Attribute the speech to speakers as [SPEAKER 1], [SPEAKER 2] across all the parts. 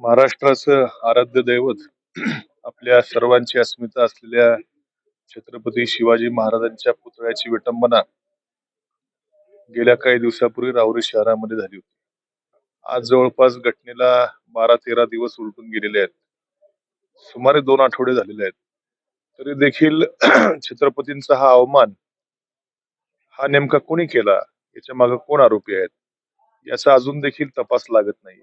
[SPEAKER 1] महाराष्ट्राचं आराध्य दैवत आपल्या सर्वांची अस्मिता असलेल्या छत्रपती शिवाजी महाराजांच्या पुतळ्याची विटंबना गेल्या काही दिवसापूर्वी राहुरी शहरामध्ये झाली होती. आज जवळपास घटनेला बारा तेरा दिवस उलटून गेलेले आहेत. सुमारे दोन आठवडे झालेले आहेत. तरी देखील छत्रपतींचा हा अवमान हा नेमका कोणी केला? याच्या मागे कोण आरोपी आहेत? याचा अजून देखील तपास लागत नाही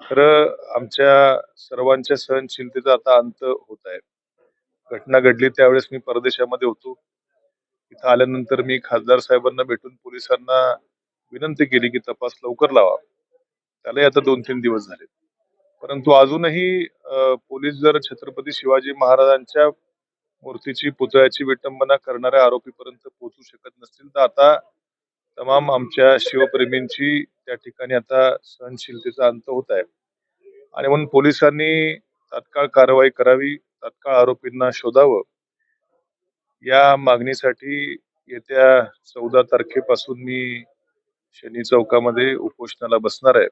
[SPEAKER 1] खरं आमच्या सर्वांच्या सहनशीलतेचा आता अंत होत आहे. घटना घडली त्यावेळेस मी परदेशामध्ये होतो. इथं आल्यानंतर मी खासदार साहेबांना भेटून पोलिसांना विनंती केली की तपास लवकर लावा. त्यालाही आता दोन तीन दिवस झाले. परंतु अजूनही पोलीस जर छत्रपती शिवाजी महाराजांच्या मूर्तीची पुतळ्याची विटंबना करणाऱ्या आरोपीपर्यंत पोहोचू शकत नसतील तर आता तमाम आमच्या शिवप्रेमींची त्या ठिकाणी आता सहनशीलतेचा अंत होत आहे. आणि म्हणून पोलिसांनी तात्काळ कारवाई करावी तात्काळ आरोपींना शोधावं. या मागणीसाठी येत्या चौदा तारखेपासून मी शनी चौकामध्ये उपोषणाला बसणार आहे.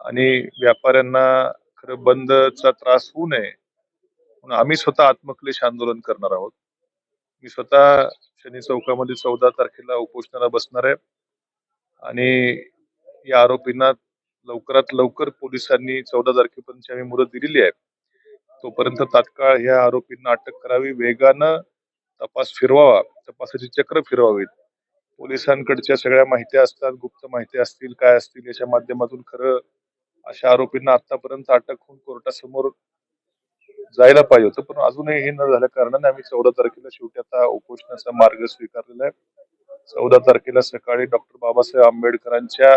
[SPEAKER 1] आणि व्यापाऱ्यांना खरं बंदचा त्रास होऊ नये म्हणून आम्ही स्वतः आत्मक्लेश आंदोलन करणार आहोत. मी स्वतः शनी चौकामध्ये चौदा तारखेला उपोषणाला बसणार आहे. आणि या आरोपींना लवकरात लवकर पोलिसांनी चौदा तारखेपर्यंत आम्ही मुदत दिलेली आहे. तोपर्यंत तात्काळ ह्या आरोपींना अटक करावी वेगानं तपास फिरवावा तपासाची चक्र फिरवावीत. पोलिसांकडच्या सगळ्या माहिती असतात गुप्त माहिती असतील काय असतील याच्या माध्यमातून खरं अशा आरोपींना आतापर्यंत अटक होऊन कोर्टासमोर जायला पाहिजे होतं. पण अजूनही हे न झाल्या कारणाने आम्ही चौदा तारखेला शेवटी आता उपोषणाचा मार्ग स्वीकारलेला आहे. चौदा तारखेला सकाळी डॉक्टर बाबासाहेब आंबेडकरांच्या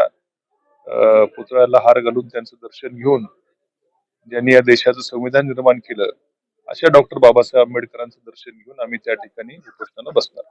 [SPEAKER 1] पुतळ्याला हार घालून त्यांचं दर्शन घेऊन ज्यांनी या देशाचं संविधान निर्माण केलं. अशा डॉक्टर बाबासाहेब आंबेडकरांचं दर्शन घेऊन आम्ही त्या ठिकाणी उपोषणाला बसणार.